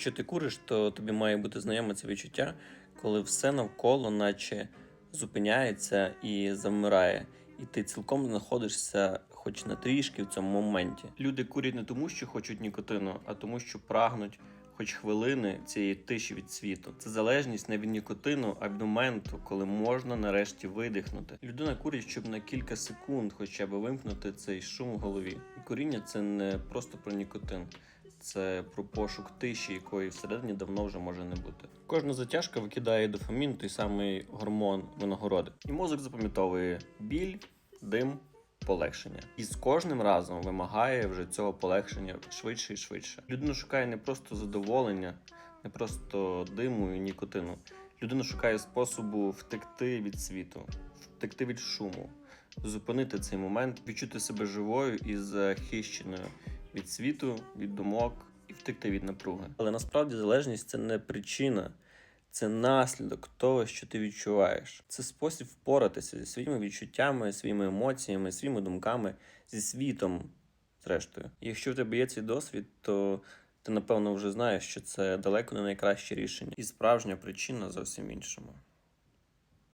Якщо ти куриш, то тобі має бути знайоме це відчуття, коли все навколо, наче зупиняється і замирає, і ти цілком знаходишся хоч на трішки в цьому моменті. Люди курять не тому, що хочуть нікотину, а тому, що прагнуть хоч хвилини цієї тиші від світу. Це залежність не від нікотину, а від моменту, коли можна нарешті видихнути. Людина курить, щоб на кілька секунд хоча б вимкнути цей шум в голові. І куріння це не просто про нікотин. Це про пошук тиші, якої всередині давно вже може не бути. Кожна затяжка викидає дофамін, той самий гормон винагороди. І мозок запам'ятовує біль, дим, полегшення. І з кожним разом вимагає вже цього полегшення швидше і швидше. Людина шукає не просто задоволення, не просто диму і нікотину. Людина шукає способу втекти від світу, втекти від шуму, зупинити цей момент, відчути себе живою і захищеною від світу, від думок і втекти від напруги. Але насправді залежність це не причина, це наслідок того, що ти відчуваєш. Це спосіб впоратися зі своїми відчуттями, своїми емоціями, своїми думками, зі світом, зрештою. Якщо в тебе є цей досвід, то ти напевно вже знаєш, що це далеко не найкраще рішення, і справжня причина зовсім іншому.